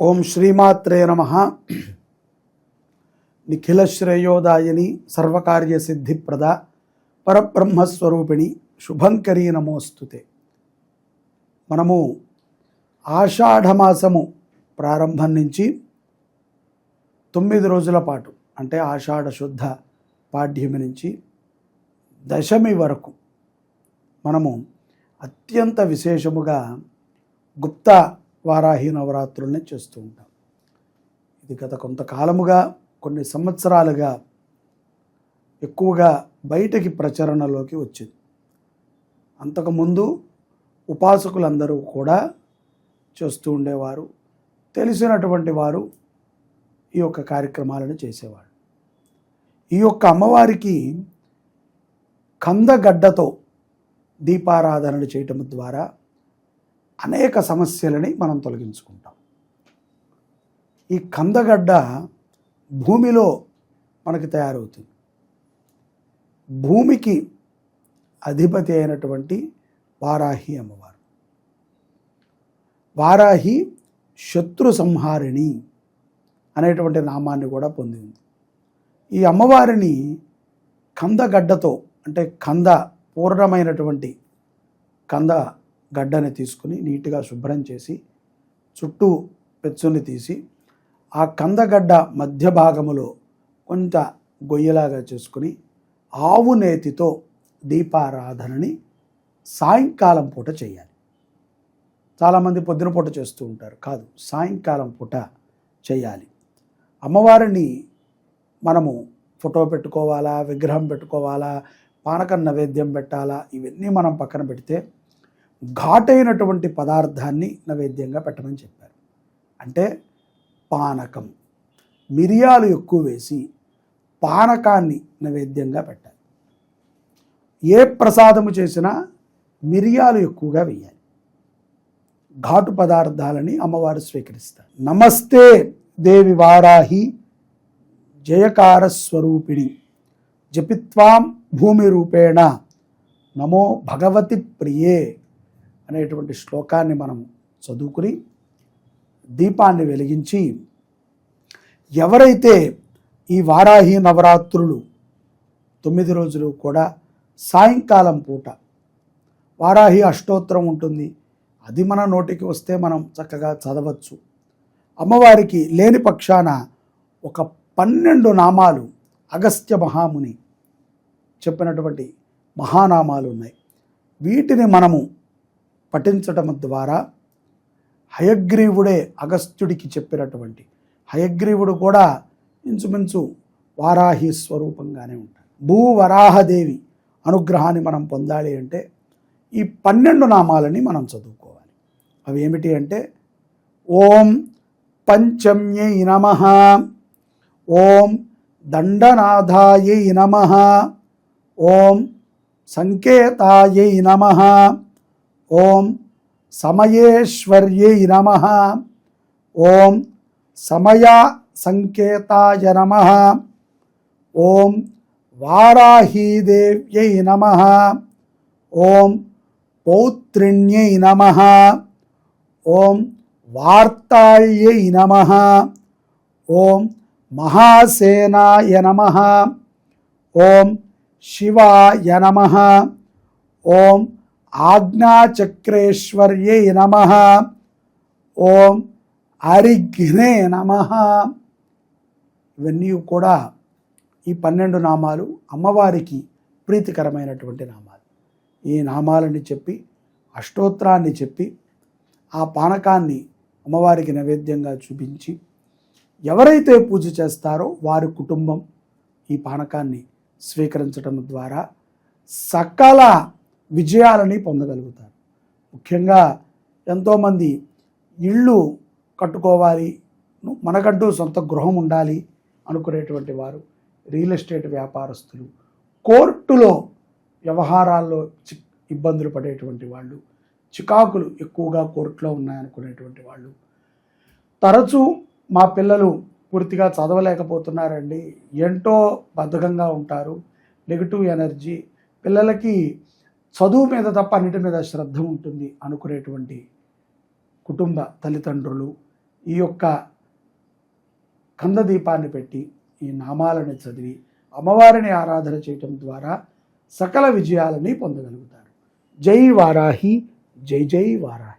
ఓం శ్రీమాత్రే నమ. నిఖిల శ్రేయోదాయని సర్వకార్య సిద్ధిప్రద పరబ్రహ్మస్వరూపిణి శుభంకరీ నమోస్తుతే. మనము ఆషాఢమాసము ప్రారంభం నుంచి తొమ్మిది రోజుల పాటు అంటే ఆషాఢ శుద్ధ పాడ్యమి నుంచి దశమి వరకు మనము అత్యంత విశేషముగా గుప్త వారాహి నవరాత్రులనే చేస్తూ ఉంటాం. ఇది గత కొంతకాలముగా కొన్ని సంవత్సరాలుగా ఎక్కువగా బయటకి ప్రచరణలోకి వచ్చింది. అంతకుముందు ఉపాసకులందరూ కూడా చేస్తూ ఉండేవారు తెలిసినటువంటి వారు ఈ యొక్క కార్యక్రమాలను చేసేవారు ఈ యొక్క అమ్మవారికి కందగడ్డతో దీపారాధనలు చేయటం ద్వారా అనేక సమస్యలని మనం తొలగించుకుంటాం. ఈ కందగడ్డ భూమిలో మనకి తయారవుతుంది. భూమికి అధిపతి అయినటువంటి వారాహి అమ్మవారు. వారాహి శత్రు సంహారిణి అనేటువంటి నామాన్ని కూడా పొంది ఉంది. ఈ అమ్మవారిని కందగడ్డతో అంటే కంద పూర్ణమైనటువంటి కంద గడ్డని తీసుకుని నీట్గా శుభ్రం చేసి చుట్టూ పెచ్చుని తీసి ఆ కందగడ్డ మధ్య భాగములో కొంత గొయ్యలాగా చేసుకుని ఆవు నేతితో దీపారాధనని సాయంకాలం పూట చేయాలి. చాలామంది పొద్దున పూట చేస్తూ ఉంటారు. కాదు సాయంకాలం పూట చేయాలి. అమ్మవారిని మనము ఫోటో పెట్టుకోవాలా విగ్రహం పెట్టుకోవాలా పానకం నైవేద్యం పెట్టాలా ఇవన్నీ మనం పక్కన పెడితే ఘాటైనటువంటి పదార్థాన్ని నైవేద్యంగా పెట్టమని చెప్పారు. అంటే పానకం. మిరియాలు ఎక్కువ వేసి పానకాన్ని నైవేద్యంగా పెట్టాలి. ఏ ప్రసాదము చేసినా మిరియాలు ఎక్కువగా వేయాలి. ఘాటు పదార్థాలని అమ్మవారు స్వీకరిస్తారు. నమస్తే దేవి వారాహి జయకార స్వరూపిణి జపిత్వాం భూమి రూపేణ. నమో భగవతి ప్రియే. అనేటువంటి శ్లోకాన్ని మనం చదువుకుని దీపాన్ని వెలిగించి ఎవరైతే ఈ వారాహి నవరాత్రులు తొమ్మిది రోజులు కూడా సాయంకాలం పూట వారాహి అష్టోత్తరం ఉంటుంది అది మన నోటికి వస్తే మనం చక్కగా చదవచ్చు. అమ్మవారికి లేని పక్షాన ఒక పన్నెండు నామాలు అగస్త్య మహాముని చెప్పినటువంటి మహానామాలు ఉన్నాయి. వీటిని మనము పఠించటం ద్వారా హయగ్రీవుడే అగస్త్యుడికి చెప్పినటువంటి హయగ్రీవుడు కూడా ఇంచుమించు వారాహి స్వరూపంగానే ఉంటాడు. భూవరాహదేవి అనుగ్రహాన్ని మనం పొందాలి అంటే ఈ పన్నెండు నామాలని మనం చదువుకోవాలి. అవి ఏమిటి అంటే ఓం పంచమ్యై నమ ఓం దండనాథాయై నమ ఓం సంకేతాయై నమ ఓం సమయేశ్వర్యై నమ. ఓం సమయ సంకేతాయ నమ. ఓం వారాహీదేవ్యై నమ. ఓం పౌత్రిణ్యై నమ. ఓం వార్తాళ్యై నమ. ఓం మహాసేనాయ నమ. ఓం శివాయ నమ. ఓం ఆజ్ఞాచక్రేశ్వర్యై నమ. ఓం అరిఘ్నే నమ. ఇవన్నీ కూడా ఈ పన్నెండు నామాలు అమ్మవారికి ప్రీతికరమైనటువంటి నామాలు. ఈ నామాలని చెప్పి అష్టోత్రాన్ని చెప్పి ఆ పానకాన్ని అమ్మవారికి నైవేద్యంగా చూపించి ఎవరైతే పూజ చేస్తారో వారి కుటుంబం ఈ పానకాన్ని స్వీకరించడం ద్వారా సకల విజయాలని పొందగలుగుతారు. ముఖ్యంగా ఎంతోమంది ఇళ్ళు కట్టుకోవాలి మనకంటూ సొంత గృహం ఉండాలి అనుకునేటువంటి వారు రియల్ ఎస్టేట్ వ్యాపారస్తులు కోర్టులో వ్యవహారాల్లో చి ఇబ్బందులు పడేటువంటి వాళ్ళు చికాకులు ఎక్కువగా కోర్టులో ఉన్నాయనుకునేటువంటి వాళ్ళు. తరచూ మా పిల్లలు పూర్తిగా చదవలేకపోతున్నారండి. ఏంటో బద్ధకంగా ఉంటారు. Negative energy. పిల్లలకి చదువు మీద తప్ప అన్నిటి మీద శ్రద్ధ ఉంటుంది అనుకునేటువంటి కుటుంబ తల్లిదండ్రులు ఈ యొక్క కందదీపాన్ని పెట్టి ఈ నామాలను చదివి అమ్మవారిని ఆరాధన చేయటం ద్వారా సకల విజయాలని పొందగలుగుతారు. జై వారాహి జై జై వారాహి.